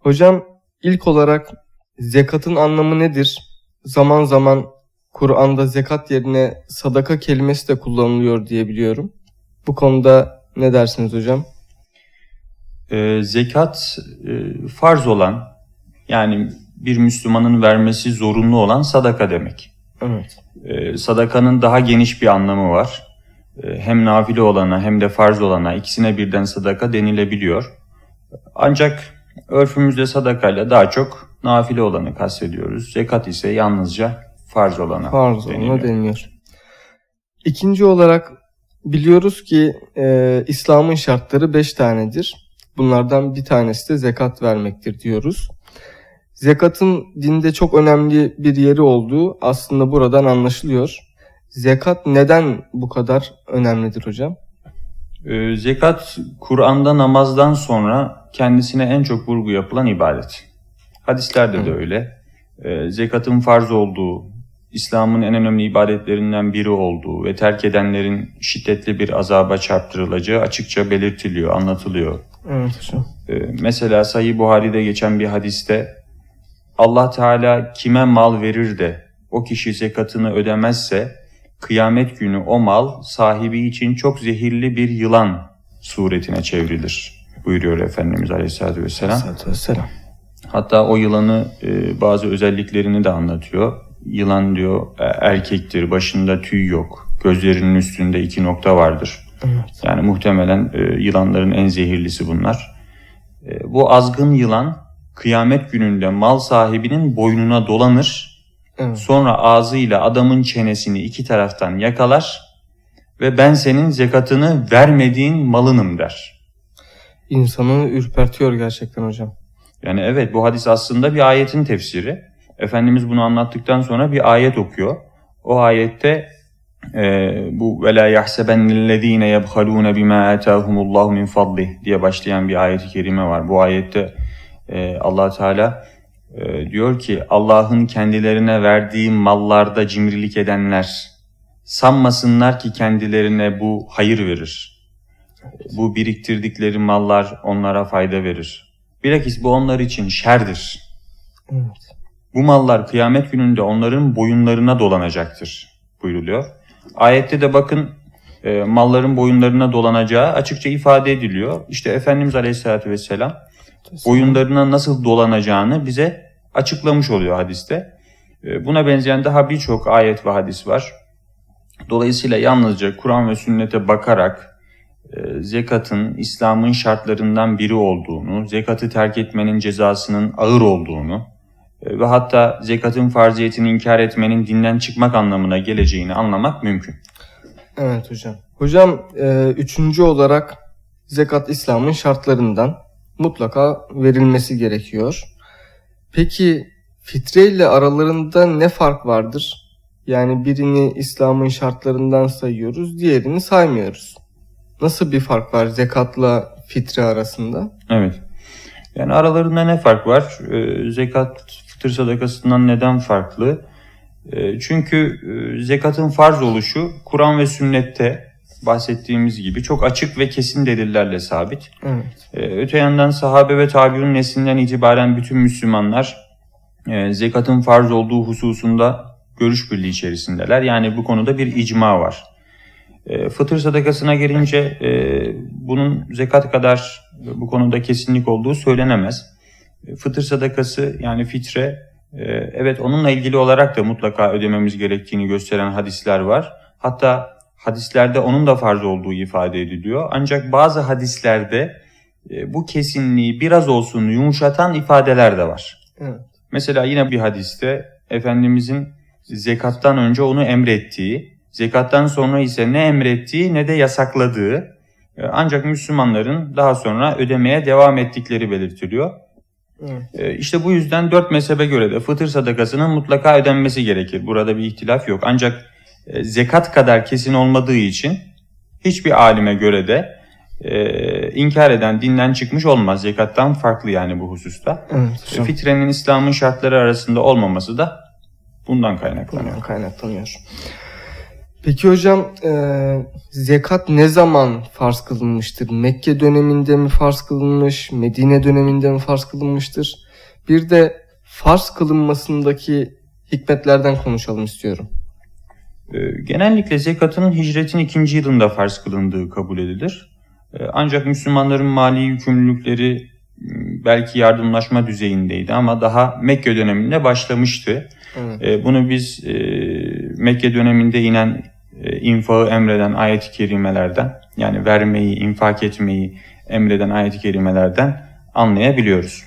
Hocam ilk olarak zekatın anlamı nedir? Zaman zaman Kur'an'da zekat yerine sadaka kelimesi de kullanılıyor diye biliyorum. Bu konuda ne dersiniz hocam? Ee, zekat e, farz olan yani bir Müslümanın vermesi zorunlu olan sadaka demek. Evet. Ee, sadakanın daha geniş bir anlamı var. Ee, hem nafile olana hem de farz olana ikisine birden sadaka denilebiliyor. Ancak örfümüzde sadakayla daha çok nafile olanı kastediyoruz. Zekat ise yalnızca farz olana Farz deniliyor. olana deniliyor. İkinci olarak biliyoruz ki e, İslam'ın şartları beş tanedir. Bunlardan bir tanesi de zekat vermektir diyoruz. Zekatın dinde çok önemli bir yeri olduğu aslında buradan anlaşılıyor. Zekat neden bu kadar önemlidir hocam? Ee, zekat Kur'an'da namazdan sonra kendisine en çok vurgu yapılan ibadet. Hadislerde de Hı. öyle. Ee, zekatın farz olduğu, İslam'ın en önemli ibadetlerinden biri olduğu ve terk edenlerin şiddetli bir azaba çarptırılacağı açıkça belirtiliyor, anlatılıyor. Evet hocam. Ee, mesela Sahih Buhari'de geçen bir hadiste Allah Teala kime mal verir de o kişi zekatını ödemezse kıyamet günü o mal sahibi için çok zehirli bir yılan suretine çevrilir buyuruyor Efendimiz Aleyhisselatü Vesselam. Aleyhisselatü vesselam. Hatta o yılanı e, bazı özelliklerini de anlatıyor. Yılan diyor e, erkektir, başında tüy yok, gözlerinin üstünde iki nokta vardır. Evet. Yani muhtemelen e, yılanların en zehirlisi bunlar. E, bu azgın yılan kıyamet gününde mal sahibinin boynuna dolanır. Evet. Sonra ağzıyla adamın çenesini iki taraftan yakalar ve ben senin zekatını vermediğin malınım der. İnsanı ürpertiyor gerçekten hocam. Yani evet bu hadis aslında bir ayetin tefsiri. Efendimiz bunu anlattıktan sonra bir ayet okuyor. O ayette e, bu ve la yahsebennellezine yebhalun bima atahumullahu min fadlih diye başlayan bir ayet-i kerime var. Bu ayette e, Allah Teala e, diyor ki Allah'ın kendilerine verdiği mallarda cimrilik edenler sanmasınlar ki kendilerine bu hayır verir. Bu biriktirdikleri mallar onlara fayda verir. Bilakis bu onlar için şerdir. Evet. Bu mallar kıyamet gününde onların boyunlarına dolanacaktır buyruluyor. Ayette de bakın e, malların boyunlarına dolanacağı açıkça ifade ediliyor. İşte Efendimiz Aleyhisselatü Vesselam boyunlarına nasıl dolanacağını bize açıklamış oluyor hadiste. E, Buna benzeyen daha birçok ayet ve hadis var. Dolayısıyla yalnızca Kur'an ve sünnete bakarak zekatın İslam'ın şartlarından biri olduğunu, zekatı terk etmenin cezasının ağır olduğunu e, ve hatta zekatın farziyetini inkar etmenin dinden çıkmak anlamına geleceğini anlamak mümkün. Evet hocam. Hocam e, üçüncü olarak zekat İslam'ın şartlarından mutlaka verilmesi gerekiyor. Peki fitre ile aralarında ne fark vardır? Yani birini İslam'ın şartlarından sayıyoruz, diğerini saymıyoruz. Nasıl bir fark var zekatla fitre arasında? Evet. Yani aralarında ne fark var? Ee, zekat fıtır sadakasından neden farklı? Ee, çünkü e, zekatın farz oluşu Kur'an ve sünnette bahsettiğimiz gibi çok açık ve kesin delillerle sabit. Evet. Öte yandan sahabe ve tabi'un neslinden itibaren bütün Müslümanlar e, zekatın farz olduğu hususunda görüş birliği içerisindeler. Yani bu konuda bir icma var. E, fıtır sadakasına gelince e, bunun zekat kadar bu konuda kesinlik olduğu söylenemez. E, fıtır sadakası yani fitre e, evet onunla ilgili olarak da mutlaka ödememiz gerektiğini gösteren hadisler var. Hatta hadislerde onun da farz olduğu ifade ediliyor. Ancak bazı hadislerde e, bu kesinliği biraz olsun yumuşatan ifadeler de var. Evet. Mesela yine bir hadiste Efendimizin zekattan önce onu emrettiği, zekattan sonra ise ne emrettiği ne de yasakladığı e, ancak Müslümanların daha sonra ödemeye devam ettikleri belirtiliyor. Evet. E, İşte bu yüzden dört mezhebe göre de fıtır sadakasının mutlaka ödenmesi gerekir. Burada bir ihtilaf yok. Ancak e, zekat kadar kesin olmadığı için hiçbir alime göre de e, inkar eden dinden çıkmış olmaz. Zekattan farklı yani bu hususta. Evet. Fitrenin İslam'ın şartları arasında olmaması da bundan kaynaklanıyor. Bundan kaynaklanıyor. Peki hocam e, zekat ne zaman farz kılınmıştır? Mekke döneminde mi farz kılınmış? Medine döneminde mi farz kılınmıştır? Bir de farz kılınmasındaki hikmetlerden konuşalım istiyorum. Ee, Genellikle zekatın hicretin ikinci yılında farz kılındığı kabul edilir. Ee, Ancak Müslümanların mali yükümlülükleri belki yardımlaşma düzeyindeydi ama daha Mekke döneminde başlamıştı. Evet. Ee, Bunu biz e, Mekke döneminde inen e, infağı emreden ayet-i kerimelerden yani vermeyi, infak etmeyi emreden ayet-i kerimelerden anlayabiliyoruz.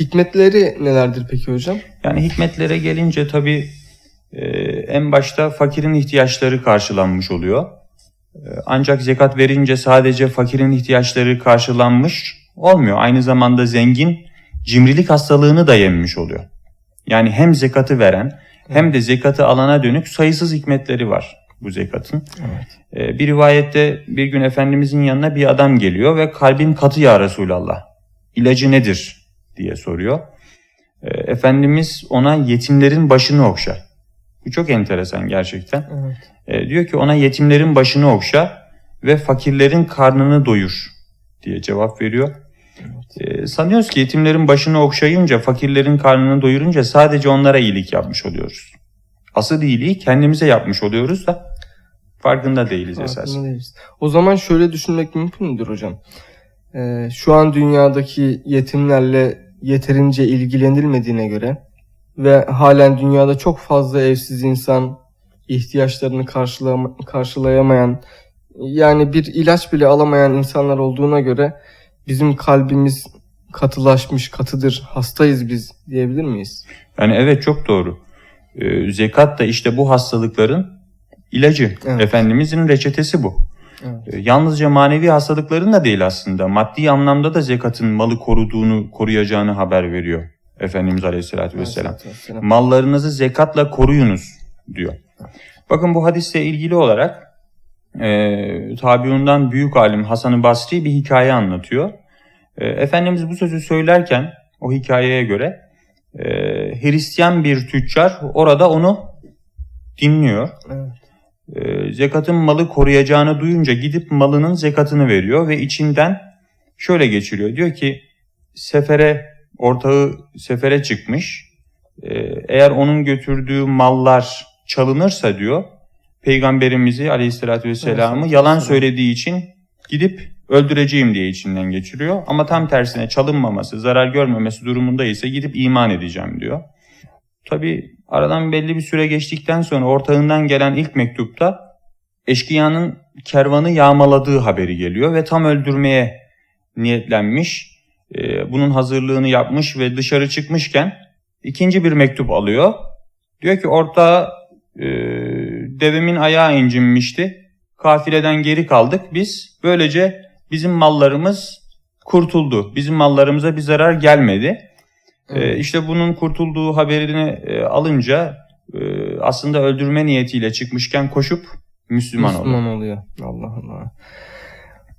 Hikmetleri nelerdir peki hocam? Yani hikmetlere gelince tabii e, en başta fakirin ihtiyaçları karşılanmış oluyor. E, ancak zekat verince sadece fakirin ihtiyaçları karşılanmış olmuyor. Aynı zamanda zengin cimrilik hastalığını da yenmiş oluyor. Yani hem zekatı veren hem de zekatı alana dönük sayısız hikmetleri var bu zekatın. Evet. E, bir rivayette bir gün Efendimizin yanına bir adam geliyor ve kalbim katı ya Resulallah. İlacı nedir diye soruyor. E, Efendimiz ona yetimlerin başını okşa. Bu çok enteresan gerçekten. Evet. E, diyor ki ona yetimlerin başını okşa ve fakirlerin karnını doyur diye cevap veriyor. E, sanıyoruz ki yetimlerin başını okşayınca, fakirlerin karnını doyurunca sadece onlara iyilik yapmış oluyoruz. Asıl iyiliği kendimize yapmış oluyoruz da farkında değiliz. Farkında değiliz. O zaman şöyle düşünmek mümkün müdür hocam? Ee, şu an dünyadaki yetimlerle yeterince ilgilenilmediğine göre ve halen dünyada çok fazla evsiz insan ihtiyaçlarını karşılama- karşılayamayan yani bir ilaç bile alamayan insanlar olduğuna göre bizim kalbimiz katılaşmış, katıdır, hastayız biz diyebilir miyiz? Yani evet çok doğru. Ee, zekat da işte bu hastalıkların ilacı. Evet. Efendimizin reçetesi bu. Evet. Ee, yalnızca manevi hastalıkların da değil aslında. Maddi anlamda da zekatın malı koruduğunu, koruyacağını haber veriyor. Efendimiz Aleyhisselatü Vesselam. Aleyhisselam. Mallarınızı zekatla koruyunuz diyor. Bakın bu hadisle ilgili olarak e, tabiundan büyük alim Hasan-ı Basri bir hikaye anlatıyor. E, Efendimiz bu sözü söylerken o hikayeye göre e, Hristiyan bir tüccar orada onu dinliyor. Evet. E, zekatın malı koruyacağını duyunca gidip malının zekatını veriyor ve içinden şöyle geçiriyor. Diyor ki sefere ortağı sefere çıkmış. E, eğer onun götürdüğü mallar çalınırsa diyor peygamberimizi aleyhissalatü vesselam'ı yalan söylediği için gidip öldüreceğim diye içinden geçiriyor. Ama tam tersine çalınmaması, zarar görmemesi durumunda ise gidip iman edeceğim diyor. Tabi aradan belli bir süre geçtikten sonra ortağından gelen ilk mektupta eşkıyanın kervanı yağmaladığı haberi geliyor ve tam öldürmeye niyetlenmiş. Ee, bunun hazırlığını yapmış ve dışarı çıkmışken ikinci bir mektup alıyor. Diyor ki ortağı e, devemin ayağı incinmişti. Kafileden geri kaldık biz. Böylece bizim mallarımız kurtuldu. Bizim mallarımıza bir zarar gelmedi. Ee, Evet. işte bunun kurtulduğu haberini e, alınca e, aslında öldürme niyetiyle çıkmışken koşup Müslüman, Müslüman oldu. oluyor. Allah Allah.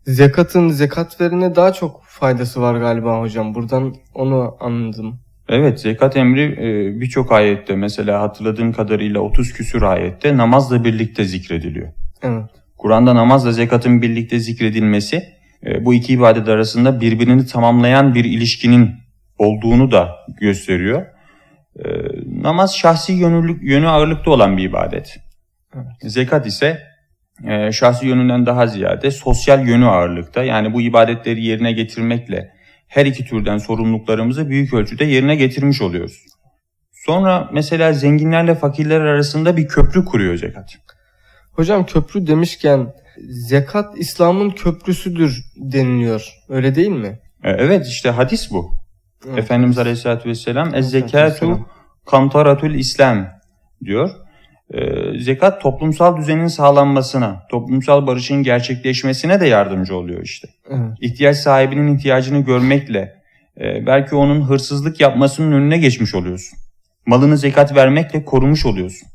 Zekatın zekat verene daha çok faydası var galiba hocam. Buradan onu anladım. Evet zekat emri e, birçok ayette mesela hatırladığım kadarıyla 30 küsür ayette namazla birlikte zikrediliyor. Evet. Kur'an'da namazla zekatın birlikte zikredilmesi bu iki ibadet arasında birbirini tamamlayan bir ilişkinin olduğunu da gösteriyor. E, namaz şahsi yönlülük, yönü ağırlıkta olan bir ibadet. Evet. Zekat ise e, şahsi yönünden daha ziyade sosyal yönü ağırlıkta. Yani bu ibadetleri yerine getirmekle her iki türden sorumluluklarımızı büyük ölçüde yerine getirmiş oluyoruz. Sonra mesela zenginlerle fakirler arasında bir köprü kuruyor zekat. Hocam köprü demişken zekat İslam'ın köprüsüdür deniliyor. Öyle değil mi? E, Evet işte hadis bu. Evet. Efendimiz Aleyhisselatü Vesselam Ez-zekatu vesselam. kantaratul İslam diyor. E, zekat toplumsal düzenin sağlanmasına, toplumsal barışın gerçekleşmesine de yardımcı oluyor işte. Evet. İhtiyaç sahibinin ihtiyacını görmekle e, belki onun hırsızlık yapmasının önüne geçmiş oluyorsun. Malını zekat vermekle korumuş oluyorsun.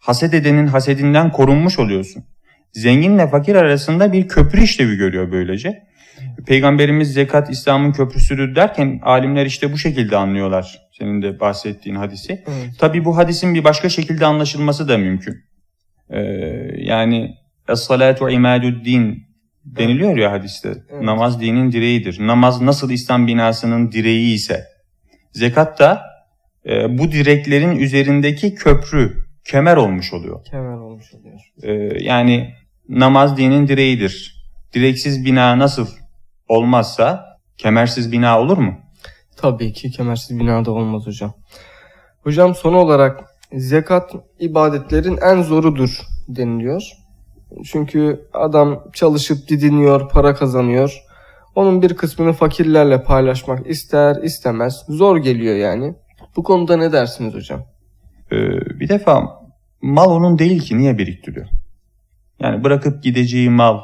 Haset edenin hasedinden korunmuş oluyorsun. Zenginle fakir arasında bir köprü işlevi görüyor böylece. Peygamberimiz zekat İslam'ın köprüsüdür derken alimler işte bu şekilde anlıyorlar senin de bahsettiğin hadisi. Evet. Tabi bu hadisin bir başka şekilde anlaşılması da mümkün. Ee, yani es-salatu imadu'd-din deniliyor ya hadiste. Evet. Namaz dinin direğidir. Namaz nasıl İslam binasının direği ise zekat da e, bu direklerin üzerindeki köprü, kemer olmuş oluyor. Kemer olmuş oluyor. Ee, yani namaz dinin direğidir. Direksiz bina nasıl olmazsa kemersiz bina olur mu? Tabii ki kemersiz binada olmaz hocam. Hocam son olarak zekat ibadetlerin en zorudur deniliyor. Çünkü adam çalışıp didiniyor, para kazanıyor. Onun bir kısmını fakirlerle paylaşmak ister istemez. Zor geliyor yani. Bu konuda ne dersiniz hocam? Ee, bir defa mal onun değil ki niye biriktiriyor? Yani bırakıp gideceği mal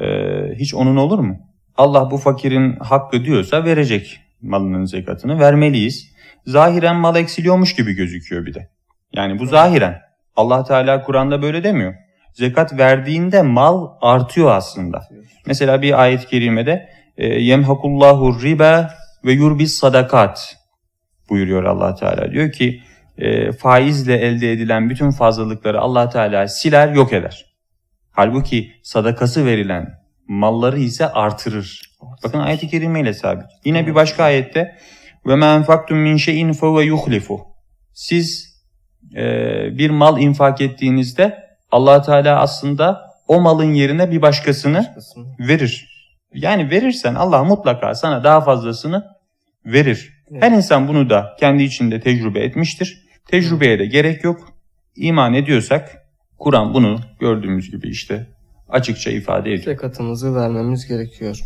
e, hiç onun olur mu? Allah bu fakirin hakkı diyorsa verecek malının zekatını vermeliyiz. Zahiren mal eksiliyormuş gibi gözüküyor bir de. Yani bu zahiren. Allah Teala Kur'an'da böyle demiyor. Zekat verdiğinde mal artıyor aslında. Mesela bir ayet-i kerimede e, yemhakullahu riba ve yurbis sadakat buyuruyor Allah Teala. Diyor ki e, faizle elde edilen bütün fazlalıkları Allah Teala siler yok eder. Halbuki sadakası verilen malları ise artırır. Bakın ayet-i kerimeyle sabit. Yine bir başka ayette ve ma enfaktum min şeyin fe ve yuhlifu. Siz e, bir mal infak ettiğinizde Allah Teala aslında o malın yerine bir başkasını Başkasını. verir. Yani verirsen Allah mutlaka sana daha fazlasını verir. Evet. Her insan bunu da kendi içinde tecrübe etmiştir. Tecrübeye de gerek yok. İman ediyorsak Kur'an bunu gördüğümüz gibi işte açıkça ifade ediyor. Zekatımızı vermemiz gerekiyor.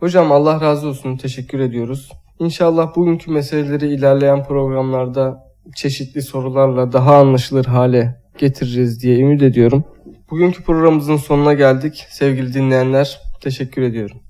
Hocam Allah razı olsun. Teşekkür ediyoruz. İnşallah bugünkü meseleleri ilerleyen programlarda çeşitli sorularla daha anlaşılır hale getiririz diye ümit ediyorum. Bugünkü programımızın sonuna geldik. Sevgili dinleyenler, teşekkür ediyorum.